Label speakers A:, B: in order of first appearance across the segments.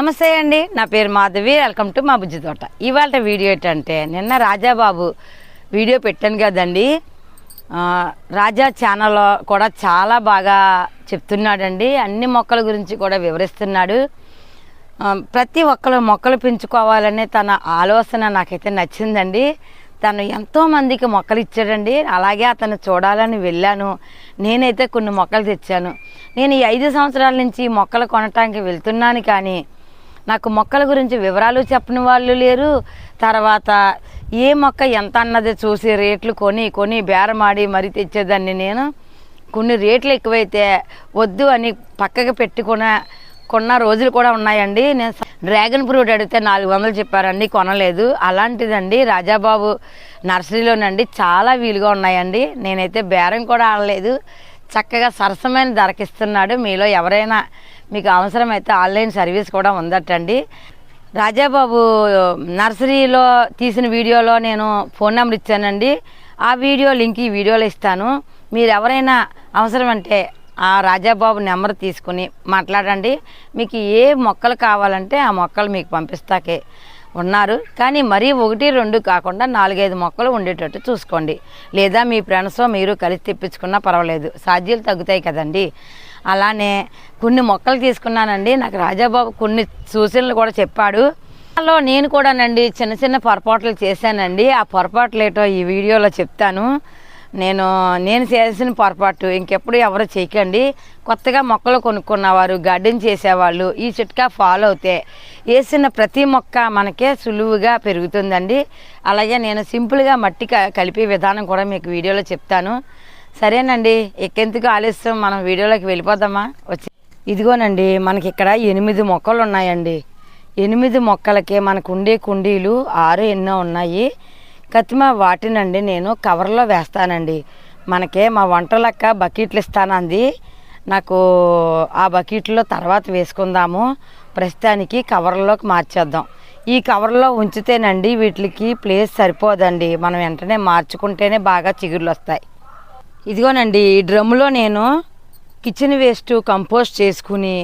A: నమస్తే అండి. నా పేరు మాధవి. వెల్కమ్ టు మా బుజ్జి తోట. ఇవాళ వీడియో ఏంటంటే నిన్న రాజాబాబు వీడియో పెట్టాను కదండి. రాజా ఛానల్లో కూడా చాలా బాగా చెప్తున్నాడండి. అన్ని మొక్కల గురించి కూడా వివరిస్తున్నాడు. ప్రతి ఒక్కరు మొక్కలు పెంచుకోవాలనే తన ఆలోచన నాకైతే నచ్చిందండి. తను ఎంతోమందికి మొక్కలు ఇచ్చాడండి. అలాగే అతను చూడాలని వెళ్ళాను. నేనైతే కొన్ని మొక్కలు తెచ్చాను. నేను ఈ ఐదు సంవత్సరాల నుంచి మొక్కలు కొనటానికి వెళ్తున్నాను కానీ నాకు మొక్కల గురించి వివరాలు చెప్పని వాళ్ళు లేరు. తర్వాత ఏ మొక్క ఎంత అన్నది చూసి రేట్లు కొని కొని బేరమాడి మరీ తెచ్చేదాన్ని నేను. కొన్ని రేట్లు ఎక్కువైతే వద్దు అని పక్కకి పెట్టుకున్న కొన్న రోజులు కూడా ఉన్నాయండి. నేను డ్రాగన్ ఫ్రూట్ అడిగితే నాలుగు వందలు చెప్పారండి కొనలేదు. అలాంటిదండి రాజాబాబు నర్సరీలోనండి చాలా వీలుగా ఉన్నాయండి. నేనైతే బేరం కూడా ఆడలేదు. చక్కగా సరసమైన ధరకిస్తున్నాడు. మీలో ఎవరైనా మీకు అవసరమైతే ఆన్లైన్ సర్వీస్ కూడా ఉందటండి. రాజాబాబు నర్సరీలో తీసిన వీడియోలో నేను ఫోన్ నెంబర్ ఇచ్చానండి. ఆ వీడియో లింక్ ఈ వీడియోలో ఇస్తాను. మీరు ఎవరైనా అవసరం అంటే ఆ రాజాబాబు నెంబర్ తీసుకుని మాట్లాడండి. మీకు ఏ మొక్కలు కావాలంటే ఆ మొక్కలు మీకు పంపిస్తాకే ఉన్నారు. కానీ మరీ ఒకటి రెండు కాకుండా నాలుగైదు మొక్కలు ఉండేటట్టు చూసుకోండి. లేదా మీ ఫ్రెండ్స్ మీరు కలిసి తెప్పించుకున్నా పర్వాలేదు. సాధ్యాలు తగ్గుతాయి కదండి. అలానే కొన్ని మొక్కలు తీసుకున్నానండి. నాకు రాజాబాబు కొన్ని సూచనలు కూడా చెప్పాడు. లో నేను కూడానండి చిన్న చిన్న పొరపాట్లు చేశానండి. ఆ పొరపాట్లు ఏటో ఈ వీడియోలో చెప్తాను. నేను నేను చేసిన పొరపాటు ఇంకెప్పుడు ఎవరు చేయకండి. కొత్తగా మొక్కలు కొనుక్కున్నవారు గార్డెన్ చేసేవాళ్ళు ఈ చిట్కా ఫాలో అవుతే వేసిన ప్రతి మొక్క మనకే సులువుగా పెరుగుతుందండి. అలాగే నేను సింపుల్గా మట్టి క- కలిపే విధానం కూడా మీకు వీడియోలో చెప్తాను. సరేనండి ఎక్కెందుకు ఆలస్యం? మనం వీడియోలోకి వెళ్ళిపోదామా? వచ్చి ఇదిగోనండి మనకి ఇక్కడ ఎనిమిది మొక్కలు ఉన్నాయండి ఎనిమిది మొక్కలకి మనకు ఉండే కుండీలు ఆరు ఎన్నో ఉన్నాయి. కత్తిమ వాటినండి నేను కవర్లో వేస్తానండి. మనకే మా వంటలక్క బకెట్లు ఇస్తానంది నాకు ఆ బకెట్లో తర్వాత వేసుకుందాము. ప్రస్తుతానికి కవర్లోకి మార్చేద్దాం. ఈ కవర్లో ఉంచితేనండి వీటికి ప్లేస్ సరిపోదండి. మనం వెంటనే మార్చుకుంటేనే బాగా చిగుర్లు వస్తాయి ఇదిగోనండి ఈ డ్రమ్ములో నేను కిచెన్ వేస్ట్ కంపోస్ట్ చేసుకుని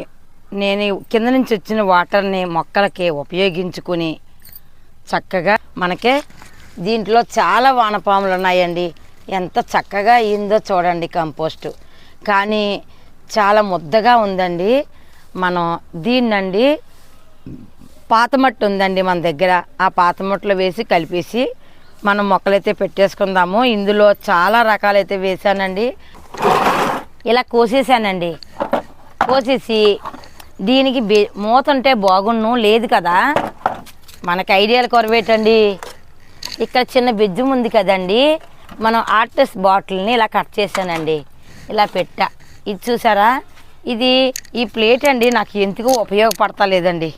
A: నేను కింద నుంచి వచ్చిన వాటర్ని మొక్కలకి ఉపయోగించుకుని చక్కగా మనకే దీంట్లో చాలా వానపాములు ఉన్నాయండి. ఎంత చక్కగా అయిందో చూడండి కంపోస్టు. కానీ చాలా ముద్దగా ఉందండి. మనం దీన్నండి పాత మట్టి ఉందండి మన దగ్గర. ఆ పాత మట్టిలో వేసి కలిపేసి మనం మొక్కలైతే పెట్టేసుకుందాము. ఇందులో చాలా రకాలైతే వేసానండి ఇలా కోసేసానండి. కోసేసి దీనికి బి మూత ఉంటే బాగుండు లేదు కదా? మనకి ఐడియాలు కొరవేటండి. ఇక్కడ చిన్న బెజ్జం ఉంది కదండి. మనం ఆర్టిస్ బాటిల్ని ఇలా కట్ చేశానండి. ఇలా పెట్టా. ఇది చూసారా? ఇది ఈ ప్లేట్ అండి. నాకు ఎందుకు ఉపయోగపడతలేదండి.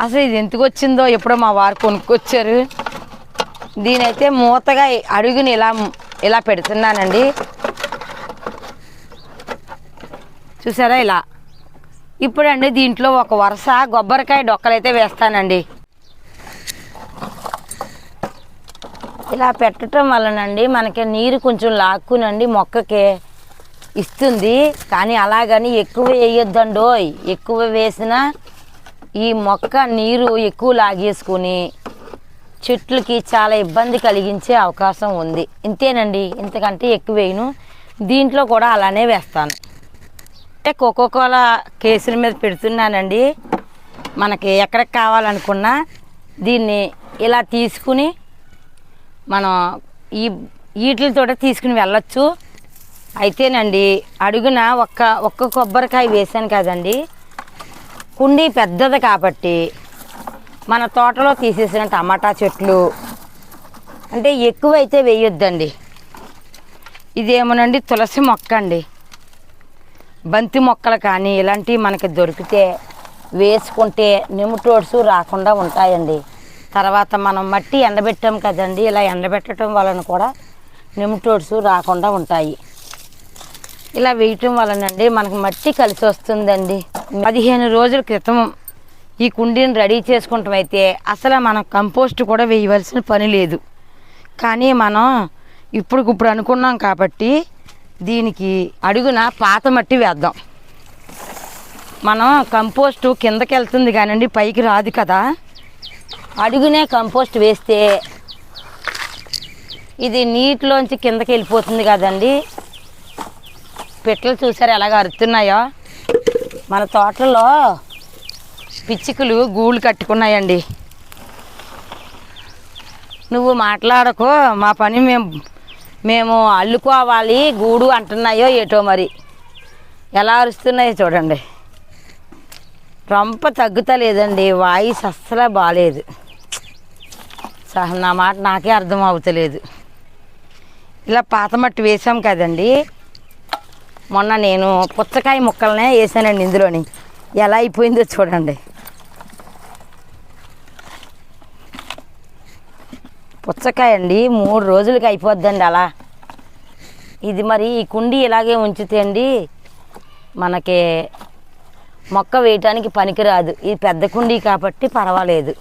A: అసలు ఇది ఎందుకు వచ్చిందో ఎప్పుడో మా వారు కొనుక్కొచ్చారు. దీనైతే మూతగా అడుగుని ఇలా ఇలా పెడుతున్నానండి. చూసారా ఇలా? ఇప్పుడండి దీంట్లో ఒక వరుస కొబ్బరికాయ డొక్కలైతే వేస్తానండి. ఇలా పెట్టడం వలనండి మనకి నీరు కొంచెం లాక్కునండి మొక్కకి ఇస్తుంది. కానీ అలాగని ఎక్కువ వేయొద్దండోయ్. ఎక్కువ వేసినా ఈ మొక్క నీరు ఎక్కువ లాగేసుకుని చెట్లకి చాలా ఇబ్బంది కలిగించే అవకాశం ఉంది. ఇంతేనండి. ఇంతకంటే ఎక్కువ వేయను. దీంట్లో కూడా అలానే వేస్తాను. అంటే కోకోకోలా కేసుల మీద పెడుతున్నానండి. మనకి ఎక్కడికి కావాలనుకున్నా దీన్ని ఇలా తీసుకుని మనం ఈ వీటితో తీసుకుని వెళ్ళొచ్చు. అయితేనండి అడుగున ఒక్క ఒక్క కొబ్బరికాయ వేసాను కదండి. కుండీ పెద్దది కాబట్టి మన తోటలో తీసేసిన టమాటా చెట్లు. అంటే ఎక్కువైతే వేయొద్దండి. ఇదేమోనండి తులసి మొక్క అండి. బంతి మొక్కలు కానీ ఇలాంటివి మనకి దొరికితే వేసుకుంటే నిమ్ముటోడ్స్ రాకుండా ఉంటాయండి. తర్వాత మనం మట్టి ఎండబెట్టాం కదండి ఇలా ఎండబెట్టడం వలన కూడా నిమ్ముటోడ్స్ రాకుండా ఉంటాయి. ఇలా వేయటం వలనండి మనకు మట్టి కలిసి వస్తుందండి పదిహేను రోజుల క్రితం ఈ కుండీని రెడీ చేసుకుంటామైతే అసలు మనం కంపోస్ట్ కూడా వేయవలసిన పని లేదు. కానీ మనం ఇప్పుడు ఇప్పుడు అనుకున్నాం కాబట్టి దీనికి అడుగున పాత మట్టి వేద్దాం. మనం కంపోస్టు కిందకి వెళ్తుంది కానండి పైకి రాదు కదా. అడుగునే కంపోస్ట్ వేస్తే ఇది నీటిలోంచి కిందకి వెళ్ళిపోతుంది కదండి. పిట్టలు చూసారు ఎలాగ అరుతున్నాయో? మన తోటలో పిచ్చికలు గూళ్ళు కట్టుకున్నాయండి. నువ్వు మాట్లాడకు మా పని మేము మేము అల్లుకోవాలి గూడు అంటున్నాయో ఏటో మరి. ఎలా అరుస్తున్నాయో చూడండి. రొంప తగ్గుతలేదండి వాయిస్ అస్సలు బాగాలేదు సహ నా మాట నాకే అర్థం అవుతలేదు. ఇలా పాత మట్టి వేసాం కదండి. మొన్న నేను పుచ్చకాయ ముక్కలనే వేసానండి ఇందులోని. ఎలా అయిపోయిందో చూడండి. పుచ్చకాయ అండి మూడు రోజులకి అయిపోద్దండి అలా. ఇది మరి ఈ కుండీ ఇలాగే ఉంచితే అండి మనకి మొక్క వేయటానికి పనికిరాదు. ఇది పెద్ద కుండీ కాబట్టి పర్వాలేదు.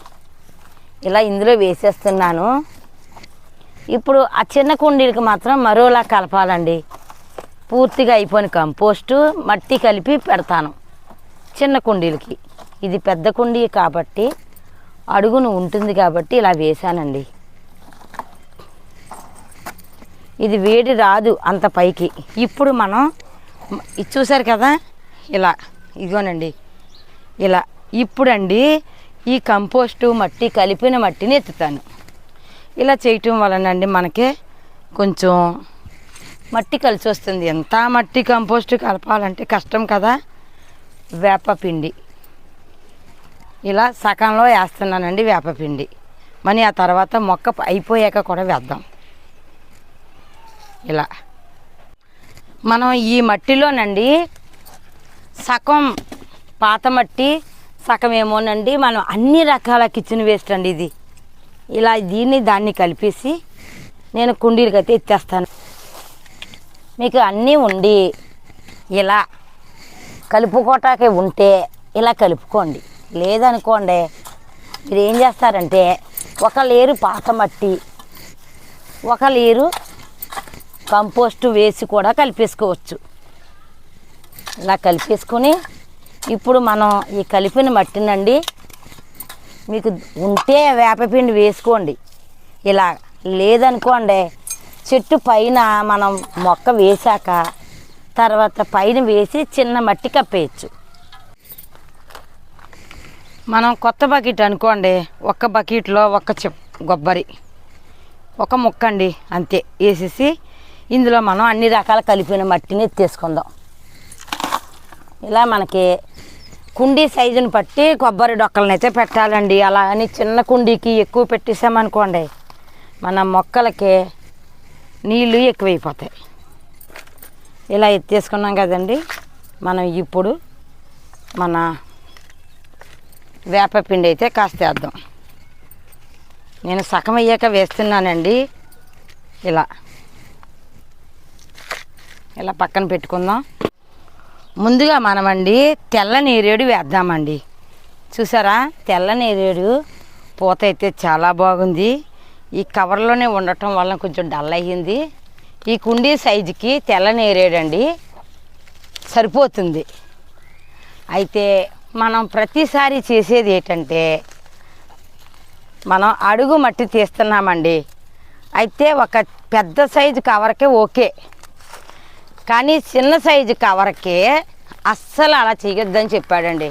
A: ఇలా ఇందులో వేసేస్తున్నాను. ఇప్పుడు ఆ చిన్న కుండీలకి మాత్రం మరోలా కలపాలండి. పూర్తిగా అయిపోయిన కంపోస్టు మట్టి కలిపి పెడతాను చిన్న కుండీలకి. ఇది పెద్ద కుండీ కాబట్టి అడుగును ఉంటుంది కాబట్టి ఇలా వేశానండి. ఇది వేడి రాదు అంత పైకి. ఇప్పుడు మనం ఇది చూసారు కదా? ఇలా ఇదిగోనండి. ఇలా ఇప్పుడండి ఈ కంపోస్టు మట్టి కలిపిన మట్టిని ఎత్తుతాను. ఇలా చేయటం వలనండి మనకి కొంచెం మట్టి కలిసి వస్తుంది. ఎంత మట్టి కంపోస్ట్ కలపాలంటే కష్టం కదా? వేపపిండి ఇలా సగంలో వేస్తున్నానండి వేపపిండి మరి ఆ తర్వాత మొక్క అయిపోయాక కూడా వేద్దాం. ఇలా. మనం ఈ మట్టిలోనండి సగం పాత మట్టి సగం ఏమోనండి మనం అన్ని రకాల కిచెన్ వేస్ట్ అండి ఇది. ఇలా దీన్ని దాన్ని కలిపేసి నేను కుండీలకి అయితే ఎత్తేస్తాను. మీకు అన్నీ ఉండి ఇలా కలుపుకోటానికి ఉంటే ఇలా కలుపుకోండి. లేదనుకోండి మీరు ఏం చేస్తారంటే ఒక లేరు పాత మట్టి ఒక లేరు కంపోస్ట్ వేసి కూడా కలిపేసుకోవచ్చు. ఇలా కలిపేసుకొని ఇప్పుడు మనం ఈ కలిపిన మట్టినండి మీకు ఉంటే వేపపిండి వేసుకోండి. ఇలా లేదనుకోండి చెట్టు పైన మనం మొక్క వేశాక తర్వాత పైన వేసి చిన్న మట్టి కప్పేయచ్చు. మనం కొత్త బకెట్ అనుకోండి ఒక్క బకెట్లో ఒక్క చెప్ కొబ్బరి ఒక ముక్క అండి అంతే వేసేసి ఇందులో మనం అన్ని రకాల కలిపిన మట్టిని తీసుకుందాం ఇలా మనకి కుండీ సైజుని బట్టి కొబ్బరి డొక్కలను అయితే పెట్టాలండి. అలా అని చిన్న కుండీకి ఎక్కువ పెట్టేసామనుకోండి మన మొక్కలకి నీళ్ళు ఎక్కువైపోతాయి. ఇలా ఎత్తేసుకున్నాం కదండి. మనం ఇప్పుడు మన వేపపిండి అయితే కాస్త వేద్దాం. నేను సగం అయ్యాక వేస్తున్నానండి. ఇలా. ఇలా పక్కన పెట్టుకుందాం. ముందుగా మనమండి తెల్ల నేరేడు వేద్దామండి. చూసారా? తెల్ల నేరేడు పూత అయితే చాలా బాగుంది. ఈ కవర్లోనే ఉండటం వల్ల కొంచెం డల్ అయ్యింది. ఈ కుండీ సైజుకి తెల్ల నేరేడండి సరిపోతుంది. అయితే మనం ప్రతిసారి చేసేది ఏంటంటే మనం అడుగు మట్టి తీస్తున్నామండి. అయితే ఒక పెద్ద సైజు కవర్కే ఓకే. కానీ చిన్న సైజు కవర్కి అస్సలు అలా చేయొద్దని చెప్పాడండి.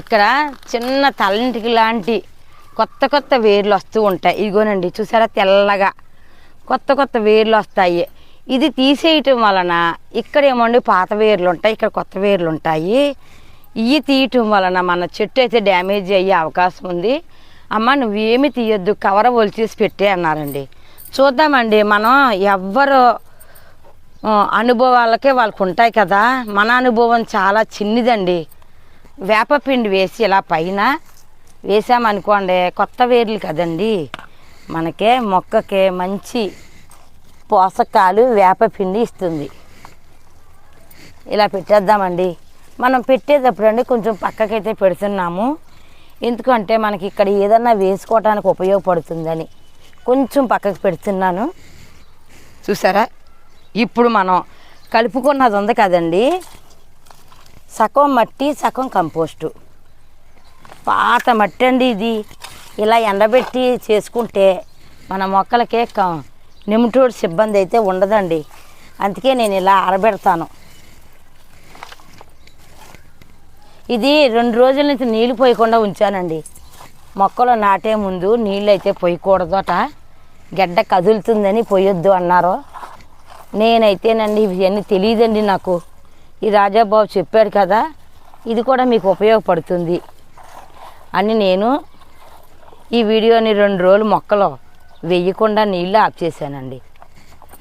A: ఇక్కడ చిన్న తలంటికి లాంటి కొత్త కొత్త వేర్లు వస్తూ ఉంటాయి. ఇదిగోనండి చూసారా తెల్లగా కొత్త కొత్త వేర్లు వస్తాయి. ఇది తీసేయటం వలన ఇక్కడ ఏమండి పాత వేర్లు ఉంటాయి ఇక్కడ కొత్త వేర్లు ఉంటాయి. ఇవి తీయటం వలన మన చెట్టు అయితే డ్యామేజ్ అయ్యే అవకాశం ఉంది. అమ్మ నువ్వేమి తీయొద్దు కవర్ ఒలిచేసి పెట్టే అన్నారండి. చూద్దామండి మనం ఎవ్వరు అనుభవాలకే వాళ్ళకు ఉంటాయి కదా. మన అనుభవం చాలా చిన్నదండి. వేపపిండి వేసి ఇలా పైన వేసామనుకోండి కొత్త వేర్లు కదండి. మనకే మొక్కకే మంచి పోషకాలు వేపపిండి ఇస్తుంది. ఇలా పెట్టేద్దామండి. మనం పెట్టేటప్పుడు అండి కొంచెం పక్కకైతే పెడుతున్నాము. ఎందుకంటే మనకి ఇక్కడ ఏదన్నా వేసుకోవడానికి ఉపయోగపడుతుందని. కొంచెం పక్కకు పెడుతున్నాను. చూసారా? ఇప్పుడు మనం కలుపుకున్నది ఉంది కదండి. సగం మట్టి సగం కంపోస్టు. పాత మట్టి అండి ఇది. ఇలా ఎండబెట్టి చేసుకుంటే మన మొక్కలకే క నిమిటోడు సిబ్బంది అయితే ఉండదండి. అందుకే నేను ఇలా ఆరబెడతాను. ఇది రెండు రోజుల నుంచి నీళ్ళు పోయకుండా ఉంచానండి. మొక్కలు నాటే ముందు నీళ్ళు అయితే పోయకూడదట. గడ్డ కదులుతుందని పోయొద్దు అన్నారు. నేనైతేనండి ఇవన్నీ తెలియదండి నాకు. ఈ రాజాబాబు చెప్పాడు కదా ఇది కూడా మీకు ఉపయోగపడుతుంది. అని నేను ఈ వీడియోని రెండు రోజులు మొక్కలు వేయకుండా నీళ్ళు ఆఫ్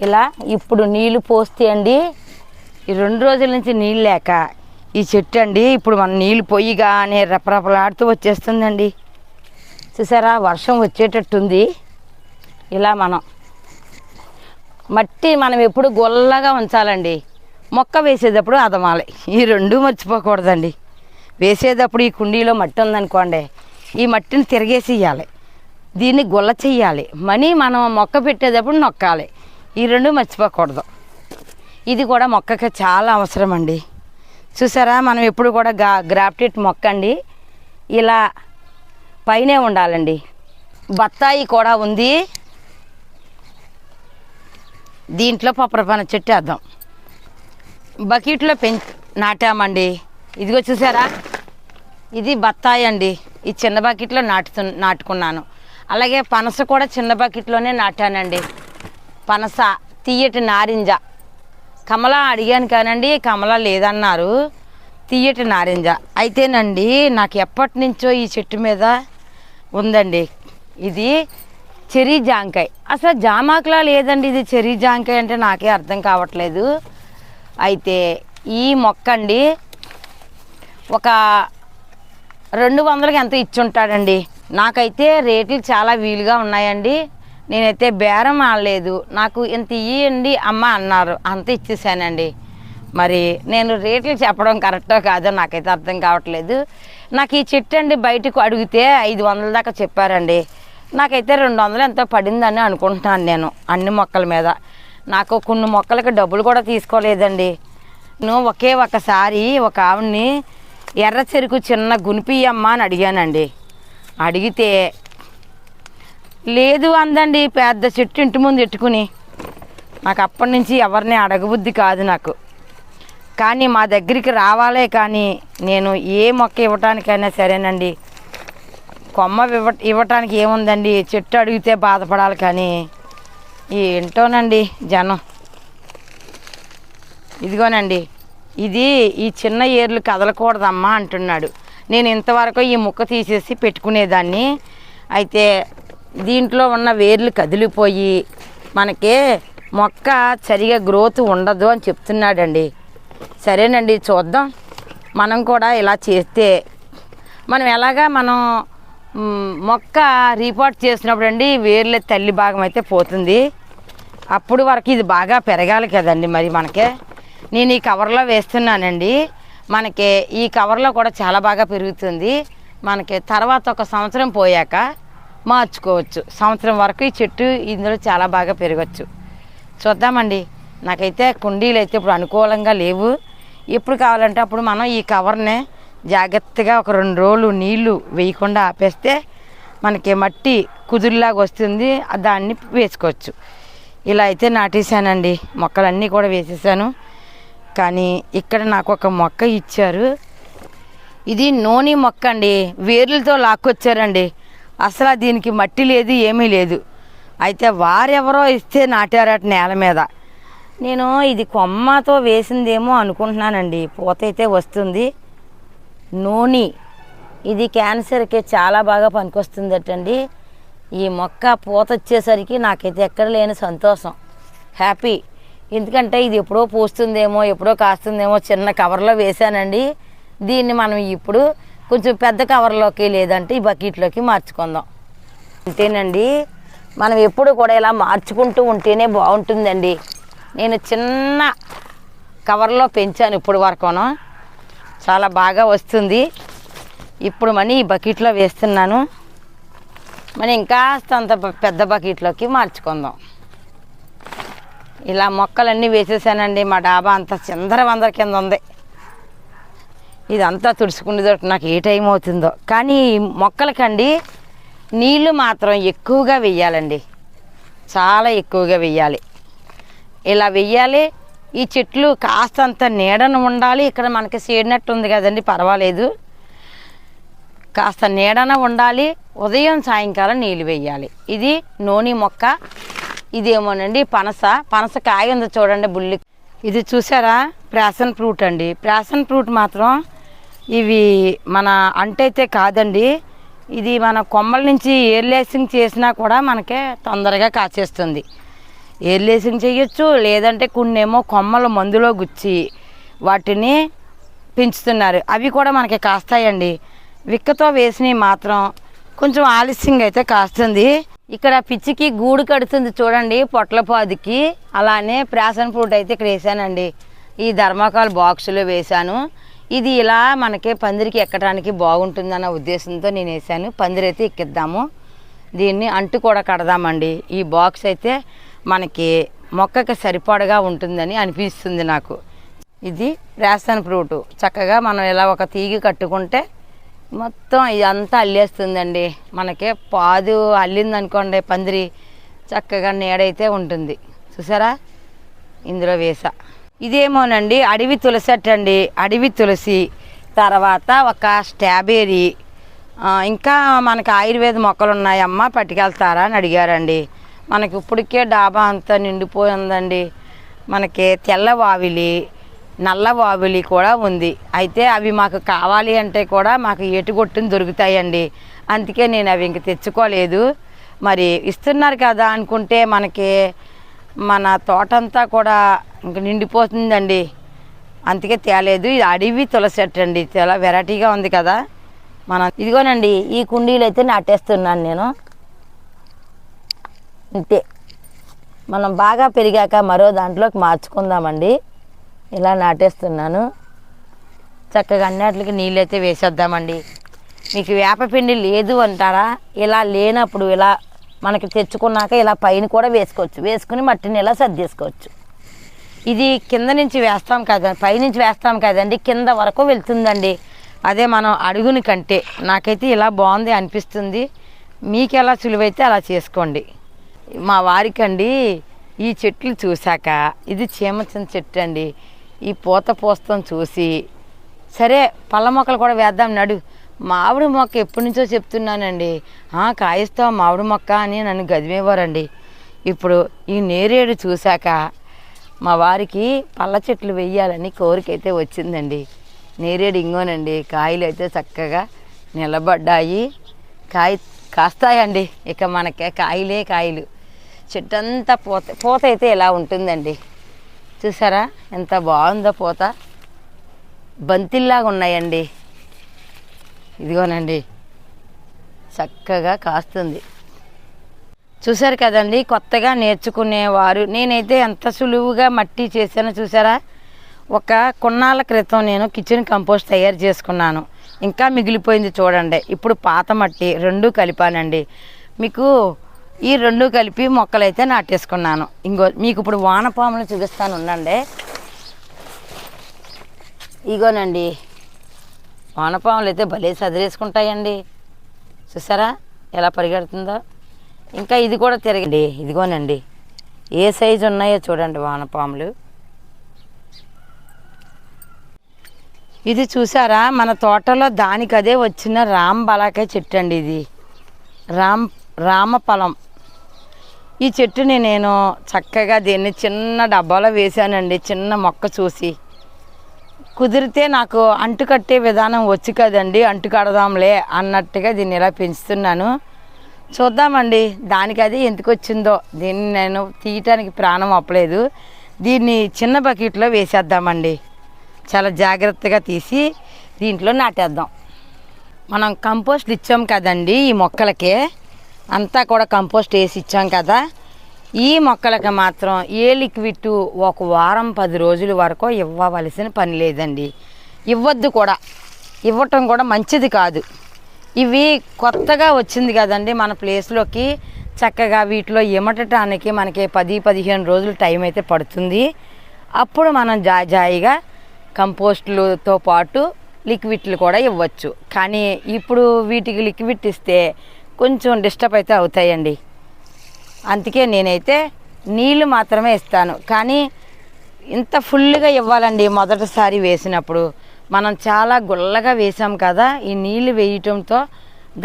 A: ఇలా ఇప్పుడు నీళ్ళు పోస్తే అండి ఈ రెండు రోజుల నుంచి నీళ్ళు లేక ఈ చెట్టు అండి ఇప్పుడు మన నీళ్ళు పొయ్యిగానే రెపరెపలాడుతూ వచ్చేస్తుందండి. చూసారా వర్షం వచ్చేటట్టుంది. ఇలా మనం మట్టి మనం ఎప్పుడు గొల్లగా ఉంచాలండి. మొక్క వేసేటప్పుడు అదమాలి. ఈ రెండు మర్చిపోకూడదండి. వేసేటప్పుడు ఈ కుండీలో మట్టి ఉందనుకోండి ఈ మట్టిని తిరిగేసి ఇవ్వాలి దీన్ని గుల్ల చెయ్యాలి. మనీ మనం మొక్క పెట్టేటప్పుడు నొక్కాలి. ఈ రెండు మర్చిపోకూడదు. ఇది కూడా మొక్కకి చాలా అవసరం అండి చూసారా? మనం ఎప్పుడు కూడా గా గ్రాఫ్టెడ్ మొక్క అండి ఇలా పైనే ఉండాలండి. బత్తాయి కూడా ఉంది. దీంట్లో పప్పరపాన చెట్టు వేద్దాం. బకెట్లో పెం నాటామండి. ఇదిగో చూసారా? ఇది బత్తాయి అండి. ఈ చిన్న బకెట్లో నాటుతు నాటుకున్నాను. అలాగే పనస కూడా చిన్న బకెట్లోనే నాటానండి. పనస తీయటి నారింజ. కమల అడిగాను కానండి కమల లేదన్నారు. తీయటి నారింజ. అయితేనండి నాకు ఎప్పటి నుంచో ఈ చెట్టు మీద ఉందండి. ఇది చెరీ జాంకాయ. అసలు జామాకులా లేదండి ఇది చెరీ జాంకాయ అంటే నాకే అర్థం కావట్లేదు. అయితే ఈ మొక్క అండి ఒక రెండు వందలకి ఎంత ఇచ్చుంటాడండి? నాకైతే రేట్లు చాలా వీలుగా ఉన్నాయండి. నేనైతే బేరం ఆడలేదు. నాకు ఇంత ఇయ్యండి అమ్మ అన్నారు. అంత ఇచ్చేసానండి. మరి నేను రేట్లు చెప్పడం కరెక్టో కాదో నాకైతే అర్థం కావట్లేదు. నాకు ఈ చెట్టు అండి బయటకు అడిగితే ఐదు వందల దాకా చెప్పారండి. నాకైతే రెండు వందలు ఎంతో పడిందని అనుకుంటున్నాను నేను అన్ని మొక్కల మీద. నాకు కొన్ని మొక్కలకి డబ్బులు కూడా తీసుకోలేదండి. నేను ఒకే ఒకసారి ఒక ఆవిడ్ని ఎర్ర చెరుకు చిన్న గునిపియమ్మ అని అడిగానండి. అడిగితే లేదు అందండి పెద్ద చెట్టు ఇంటి ముందు ఎట్టుకుని. నాకు అప్పటి నుంచి ఎవరిని అడగబుద్ధి కాదు నాకు. కానీ మా దగ్గరికి రావాలే కానీ నేను ఏ మొక్క ఇవ్వటానికైనా సరేనండి. కొమ్మ ఇవ్వ ఇవ్వటానికి ఏముందండి? చెట్టు అడిగితే బాధపడాలి కానీ. ఏంటోనండి జనం. ఇదిగోనండి ఇది ఈ చిన్న ఏర్లు కదలకూడదమ్మా అంటున్నాడు. నేను ఇంతవరకు ఈ ముక్క తీసేసి పెట్టుకునేదాన్ని. అయితే దీంట్లో ఉన్న వేర్లు కదిలిపోయి మనకి మొక్క సరిగా గ్రోత్ ఉండదు అని చెప్తున్నాడండి. సరేనండి చూద్దాం. మనం కూడా ఇలా చేస్తే మనం ఎలాగా మనం మొక్క రీపోర్ట్ చేసినప్పుడు అండి వేర్లే తల్లి భాగం అయితే పోతుంది. అప్పుడు వరకు ఇది బాగా పెరగాలి కదండి మరి మనకే. నేను ఈ కవర్లో వేస్తున్నానండి. మనకి ఈ కవర్లో కూడా చాలా బాగా పెరుగుతుంది. మనకి తర్వాత ఒక సంవత్సరం పోయాక మార్చుకోవచ్చు. సంవత్సరం వరకు ఈ చెట్టు ఇందులో చాలా బాగా పెరగచ్చు. చూద్దామండి. నాకైతే కుండీలు అయితే ఇప్పుడు అనుకూలంగా లేవు. ఎప్పుడు కావాలంటే అప్పుడు మనం ఈ కవర్ని జాగ్రత్తగా ఒక రెండు రోజులు నీళ్ళు వేయకుండా ఆపేస్తే మనకి మట్టి కుదురులాగా వస్తుంది దాన్ని వేసుకోవచ్చు. ఇలా అయితే నాటేశానండి. మొక్కలన్నీ కూడా వేసేసాను. కానీ ఇక్కడ నాకు ఒక మొక్క ఇచ్చారు. ఇది నూనె మొక్క అండి. వేర్లతో లాక్కొచ్చారండి. అసలు దీనికి మట్టి లేదు ఏమీ లేదు. అయితే వారెవరో ఇస్తే నాటారట నేల మీద. నేను ఇది కొమ్మతో వేసిందేమో అనుకుంటున్నానండి. పూత అయితే వస్తుంది. నూనె. ఇది క్యాన్సర్కి చాలా బాగా పనికొస్తుందటండి. ఈ మొక్క పూత వచ్చేసరికి నాకైతే ఎక్కడ లేని సంతోషం. హ్యాపీ. ఎందుకంటే ఇది ఎప్పుడో పూస్తుందేమో ఎప్పుడో కాస్తుందేమో చిన్న కవర్లో వేసానండి దీన్ని మనం ఇప్పుడు కొంచెం పెద్ద కవర్లోకి లేదంటే ఈ బకెట్లోకి మార్చుకుందాం. అంతేనండి. మనం ఎప్పుడు కూడా ఇలా మార్చుకుంటూ ఉంటేనే బాగుంటుందండి. నేను చిన్న కవర్లో పెంచాను ఇప్పుడు వరకును. చాలా బాగా వస్తుంది. ఇప్పుడు మనీ ఈ బకెట్లో వేస్తున్నాను. మరి ఇంకా అంత పెద్ద బకెట్లోకి మార్చుకుందాం. ఇలా మొక్కలన్నీ వేసేసానండి. మా డాబా అంత చిందర వందర కింద ఉంది. ఇదంతా తుడుచుకునేదోటి నాకు ఏ టైం అవుతుందో. కానీ మొక్కలకండి నీళ్ళు మాత్రం ఎక్కువగా వెయ్యాలండి. చాలా ఎక్కువగా వెయ్యాలి. ఇలా వెయ్యాలి. ఈ చెట్లు కాస్తంత నీడను ఉండాలి. ఇక్కడ మనకి సేడినట్టు ఉంది కదండి పర్వాలేదు. కాస్త నీడన ఉండాలి. ఉదయం సాయంకాలం నీళ్ళు వేయాలి ఇది నూనె మొక్క. ఇదేమోనండి పనస. పనస కాయ ఉంది చూడండి బుల్లి. ఇది చూసారా? ప్యాషన్ ఫ్రూట్ అండి. ప్యాషన్ ఫ్రూట్ మాత్రం ఇవి మన అంటైతే కాదండి. ఇది మన కొమ్మల నుంచి ఏర్లేసింగ్ చేసినా కూడా మనకే తొందరగా కాచేస్తుంది. ఏర్లేసింగ్ చేయొచ్చు లేదంటే కొన్నేమో కొమ్మలు మందులో గుచ్చి వాటిని పెంచుతున్నారు. అవి కూడా మనకి కాస్తాయండి. విక్కతో వేసినవి మాత్రం కొంచెం ఆలస్యంగా అయితే కాస్తుంది. ఇక్కడ పిచ్చికి గూడు కడుతుంది చూడండి పొట్లపాదికి అలానే ప్యాషన్ ఫ్రూట్ అయితే ఇక్కడ వేసానండి. ఈ ధర్మకాల్ బాక్సులో వేశాను. ఇది ఇలా మనకి పందిరికి ఎక్కడానికి బాగుంటుందన్న ఉద్దేశంతో నేను వేసాను పందిరి అయితే ఎక్కిద్దాము. దీన్ని అంటు కూడా కడదామండి. ఈ బాక్స్ అయితే మనకి మొక్కకి సరిపడగా ఉంటుందని అనిపిస్తుంది నాకు. ఇది రేషన్ ఫ్రూట్. చక్కగా మనం ఇలా ఒక తీగి కట్టుకుంటే మొత్తం ఇదంతా అల్లేస్తుందండి. మనకి పాదు అల్లిందనుకోండి పందిరి చక్కగా నీడైతే ఉంటుంది. చూసారా? ఇందులో వేస. ఇదేమోనండి అడవి తులసి అండి అడవి తులసి తర్వాత ఒక స్ట్రాబెర్రీ. ఇంకా మనకి ఆయుర్వేద మొక్కలు ఉన్నాయమ్మా పట్టుకెళ్తారా అని అడిగారండి. మనకి ఇప్పటికే డాబా అంతా నిండిపోయిందండి. మనకి తెల్ల వావిలి నల్ల వావిలి కూడా ఉంది. అయితే అవి మాకు కావాలి అంటే కూడా మాకు ఏటుగొట్టుని దొరుకుతాయండి. అందుకే నేను అవి ఇంక తెచ్చుకోలేదు. మరి ఇస్తున్నారు కదా అనుకుంటే మనకి మన తోటంతా కూడా ఇంక నిండిపోతుందండి. అందుకే తేలేదు. ఇది అడవి తులసి అండి. చాలా వెరైటీగా ఉంది కదా. మన ఇదిగోనండి ఈ కుండీలు అయితే నాటేస్తున్నాను నేను. ఇంతే మనం బాగా పెరిగాక మరో దాంట్లోకి మార్చుకుందామండి. ఇలా నాటేస్తున్నాను. చక్కగా అన్నిటికి నీళ్ళైతే వేసేద్దామండి. మీకు వేపపిండి లేదు అంటారా? ఇలా లేనప్పుడు ఇలా మనకి తెచ్చుకున్నాక ఇలా పైన కూడా వేసుకోవచ్చు. వేసుకుని మట్టిని ఇలా సర్దేసుకోవచ్చు. ఇది కింద నుంచి వేస్తాం కదా పైనుంచి వేస్తాం కదండి కింద వరకు వెళ్తుందండి. అదే మనం అడుగుని కంటే నాకైతే ఇలా బాగుంది అనిపిస్తుంది. మీకు ఎలా సులువైతే అలా చేసుకోండి. మా వారికండి ఈ చెట్లు చూశాక ఇది చీమచిన చెట్టు అండి ఈ పూత పూస్తం చూసి సరే పళ్ళ మొక్కలు కూడా వేద్దాం నడు. మామిడి మొక్క ఎప్పటి నుంచో చెప్తున్నానండి. కాయిస్తావు మామిడి మొక్క అని నన్ను గదిమేవారండి ఇప్పుడు ఈ నేరేడు చూశాక మా వారికి పళ్ళ చెట్లు వెయ్యాలని కోరిక అయితే వచ్చిందండి. నేరేడు ఇంగోనండి కాయలు అయితే చక్కగా నిలబడ్డాయి. కాయ కాస్తాయండి. ఇక మనకే కాయలే కాయలు. చెట్టు అంతా పూత పూత అయితే ఇలా ఉంటుందండి? చూసారా? ఎంత బాగుందో పూత. బంతిల్లాగా ఉన్నాయండి. ఇదిగోనండి. చక్కగా కాస్తుంది. చూసారు కదండి? కొత్తగా నేర్చుకునేవారు. నేనైతే ఎంత సులువుగా మట్టి చేశానో చూసారా? ఒక కొన్నాళ్ళ క్రితం నేను కిచెన్ కంపోస్ట్ తయారు చేసుకున్నాను. ఇంకా మిగిలిపోయింది చూడండి. ఇప్పుడు పాత మట్టి రెండు కలిపానండి. మీకు ఈ రెండు కలిపి మొక్కలైతే నాటేసుకున్నాను. ఇంకో మీకు ఇప్పుడు వానపాములు చూపిస్తాను ఉండండి. ఇగోనండి. వానపాములు అయితే భలే చదివేసుకుంటాయండి చూసారా? ఎలా పరిగెడుతుందో? ఇంకా ఇది కూడా తిరగండి. ఇదిగోనండి. ఏ సైజు ఉన్నాయో చూడండి వానపాములు. ఇది చూసారా? మన తోటలో దానికి అదే వచ్చిన రామ్ బలాకాయ చెట్టు అండి ఇది. రామ్ రామఫలం. ఈ చెట్టుని నేను చక్కగా దీన్ని చిన్న డబ్బాలో వేశానండి చిన్న మొక్క చూసి. కుదిరితే నాకు అంటు కట్టే విధానం వచ్చు కదండి అంటు కడదాంలే అన్నట్టుగా దీన్ని ఇలా పెంచుతున్నాను. చూద్దామండి దానికి అది ఎందుకు వచ్చిందో. దీన్ని నేను తీయటానికి ప్రాణం అప్పలేదు దీన్ని చిన్న బకెట్లో వేసేద్దామండి. చాలా జాగ్రత్తగా తీసి దీంట్లో నాటేద్దాం. మనం కంపోస్ట్ ఇచ్చాం కదండి ఈ మొక్కలకి. అంతా కూడా కంపోస్ట్ వేసి ఇచ్చాం కదా. ఈ మొక్కలకి మాత్రం ఏ లిక్విడ్ ఒక వారం పది రోజుల వరకు ఇవ్వవలసిన పని లేదండి. ఇవ్వద్దు కూడా. ఇవ్వటం కూడా మంచిది కాదు. ఇవి కొత్తగా వచ్చింది కదండి మన ప్లేస్లోకి చక్కగా వీటిలో ఇమటటానికి మనకి పది పదిహేను రోజులు టైం అయితే పడుతుంది. అప్పుడు మనం జాయిగా కంపోస్టులతో పాటు లిక్విడ్లు కూడా ఇవ్వచ్చు. కానీ ఇప్పుడు వీటికి లిక్విడ్ ఇస్తే కొంచెం డిస్టర్బ్ అయితే అవుతాయండి. అందుకే నేనైతే నీళ్ళు మాత్రమే ఇస్తాను. కానీ ఇంత ఫుల్గా ఇవ్వాలండి మొదటిసారి వేసినప్పుడు. మనం చాలా గుల్లగా వేసాం కదా ఈ నీళ్ళు వేయటంతో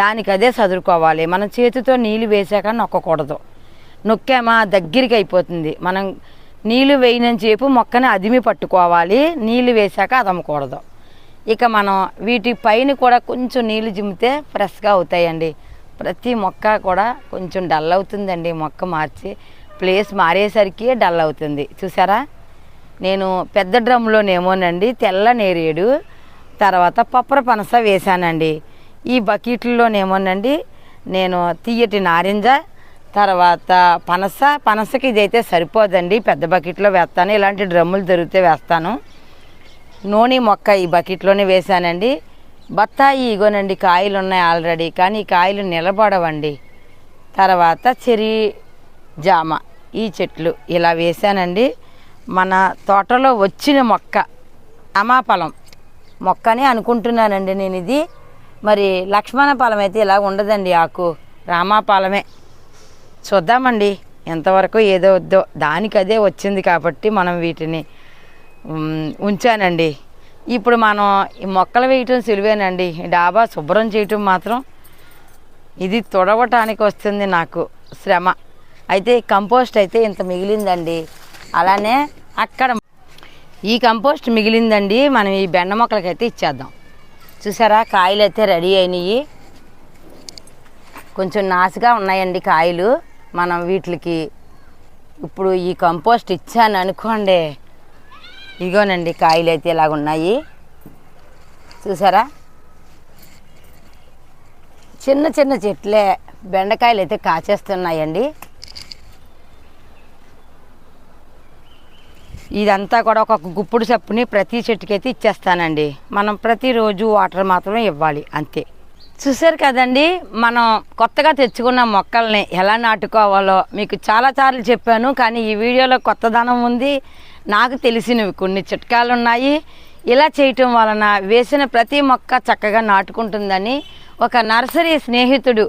A: దానికి అదే చదువుకోవాలి మనం చేతితో నీళ్ళు వేసాక నొక్కకూడదు. నొక్కామా దగ్గరికి అయిపోతుంది. మనం నీళ్ళు వేయనని చెప్పు మొక్కని అదిమి పట్టుకోవాలి. నీళ్ళు వేసాక అదమ్మకూడదు ఇక మనం వీటి పైన కూడా కొంచెం నీళ్ళు జిమ్మితే ఫ్రెష్గా అవుతాయండి. ప్రతి మొక్క కూడా కొంచెం డల్ అవుతుందండి మొక్క మార్చి. ప్లేస్ మారేసరికి డల్ అవుతుంది. చూసారా? నేను పెద్ద డ్రమ్లోనేమోనండి తెల్ల నేరేడు తర్వాత పప్పర పనస వేశానండి. ఈ బకెట్లోనేమోనండి నేను తీయటి నారింజ తర్వాత పనస పనసకి ఇదైతే సరిపోదండి. పెద్ద బకెట్లో వేస్తాను. ఇలాంటి డ్రమ్ములు దొరికితే వేస్తాను. నూనె మొక్క ఈ బకెట్లోనే వేశానండి. బత్తాయి ఇగోనండి కాయలు ఉన్నాయి ఆల్రెడీ కానీ ఈ కాయలు నిలబడవండి. తర్వాత చెరి జామ ఈ చెట్లు ఇలా వేశానండి. మన తోటలో వచ్చిన మొక్క రామాఫలం మొక్కనే అనుకుంటున్నానండి నేను ఇది. మరి లక్ష్మణ ఫలం అయితే ఇలా ఉండదండి ఆకు రామాఫలమే చూద్దామండి ఎంతవరకు ఏదో వద్దో. దానికి అదే వచ్చింది కాబట్టి మనం వీటిని ఉంచానండి. ఇప్పుడు మనం ఈ మొక్కలు వేయటం సులువేనండి. డాబా శుభ్రం చేయటం మాత్రం ఇది తుడవటానికి వస్తుంది నాకు శ్రమ. అయితే ఈ కంపోస్ట్ అయితే ఇంత మిగిలిందండి. అలానే అక్కడ ఈ కంపోస్ట్ మిగిలిందండి. మనం ఈ బెండ మొక్కలకైతే ఇచ్చేద్దాం. చూసారా? కాయలు అయితే రెడీ అయినాయి. కొంచెం నాసుగా ఉన్నాయండి కాయలు. మనం వీటికి ఇప్పుడు ఈ కంపోస్ట్ ఇచ్చాను అనుకోండి ఇగోనండి కాయలు అయితే ఇలాగ ఉన్నాయి చూసారా? చిన్న చిన్న చెట్లే బెండకాయలు అయితే కాచేస్తున్నాయండి. ఇదంతా కూడా ఒక గుప్పుడు చప్పుని ప్రతి చెట్టుకైతే ఇచ్చేస్తానండి. మనం ప్రతిరోజు వాటర్ మాత్రమే ఇవ్వాలి అంతే. చూసారు కదండి మనం కొత్తగా తెచ్చుకున్న మొక్కల్ని ఎలా నాటుకోవాలో మీకు చాలా సార్లు చెప్పాను కానీ ఈ వీడియోలో కొత్తదనం ఉంది. నాకు తెలిసినవి కొన్ని చిట్కాలు ఉన్నాయి ఇలా చేయటం వలన వేసిన ప్రతి మొక్క చక్కగా నాటుకుంటుందని ఒక నర్సరీ స్నేహితుడు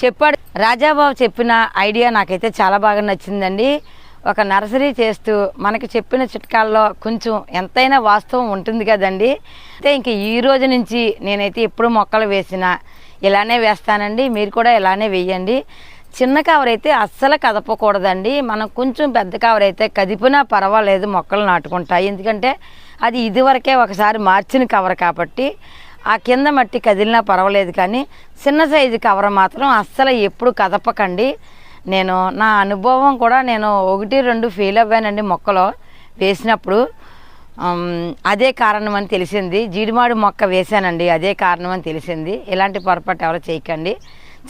A: చెప్పాడు. రాజాబాబు చెప్పిన ఐడియా నాకైతే చాలా బాగా నచ్చిందండి. ఒక నర్సరీ చేస్తూ మనకి చెప్పిన చిట్కాల్లో కొంచెం ఎంతైనా వాస్తవం ఉంటుంది కదండి. అయితే ఇంక ఈ రోజు నుంచి నేనైతే ఎప్పుడు మొక్కలు వేసినా ఇలానే వేస్తానండి. మీరు కూడా ఇలానే వేయండి. చిన్న కవర్ అయితే అస్సలు కదపకూడదండి. మనం కొంచెం పెద్ద కవర్ అయితే కదిపినా పర్వాలేదు మొక్కలు నాటుకుంటాయి. ఎందుకంటే అది ఇదివరకే ఒకసారి మార్చిన కవర్ కాబట్టి ఆ కింద మట్టి కదిలినా పర్వాలేదు కానీ చిన్న సైజు కవర్ మాత్రం అస్సలు ఎప్పుడు కదపకండి. నేను నా అనుభవం కూడా నేను ఒకటి రెండు ఫెయిల్ అవ్వానండి మొక్కలో వేసినప్పుడు. అదే కారణం అని తెలిసింది. జీడిమాడి మొక్క వేశానండి అదే కారణం అని తెలిసింది. ఇలాంటి పొరపాటు ఎవరు చేయకండి.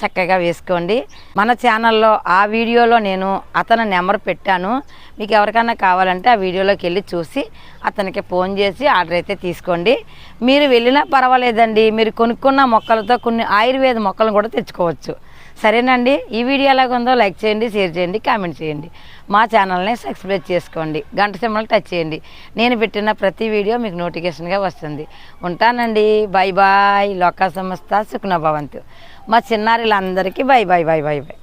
A: చక్కగా వేసుకోండి. మన ఛానల్లో ఆ వీడియోలో నేను అతని నెంబర్ పెట్టాను. మీకు ఎవరికైనా కావాలంటే ఆ వీడియోలోకి వెళ్ళి చూసి అతనికి ఫోన్ చేసి ఆర్డర్ అయితే తీసుకోండి. మీరు వెళ్ళినా పర్వాలేదండి. మీరు కొనుక్కున్న మొక్కలతో కొన్ని ఆయుర్వేద మొక్కలను కూడా తెచ్చుకోవచ్చు. సరేనండి. ఈ వీడియో ఎలాగుందో లైక్ చేయండి షేర్ చేయండి కామెంట్ చేయండి. మా ఛానల్ని సబ్స్క్రైబ్ చేసుకోండి. గంట సింబల్ టచ్ చేయండి. నేను పెట్టిన ప్రతి వీడియో మీకు నోటిఫికేషన్గా వస్తుంది. ఉంటానండి. Bye bye. లోకా సంస్థ సుఖ్నభవంతు మా చిన్నారులందరికీ bye bye bye bye bye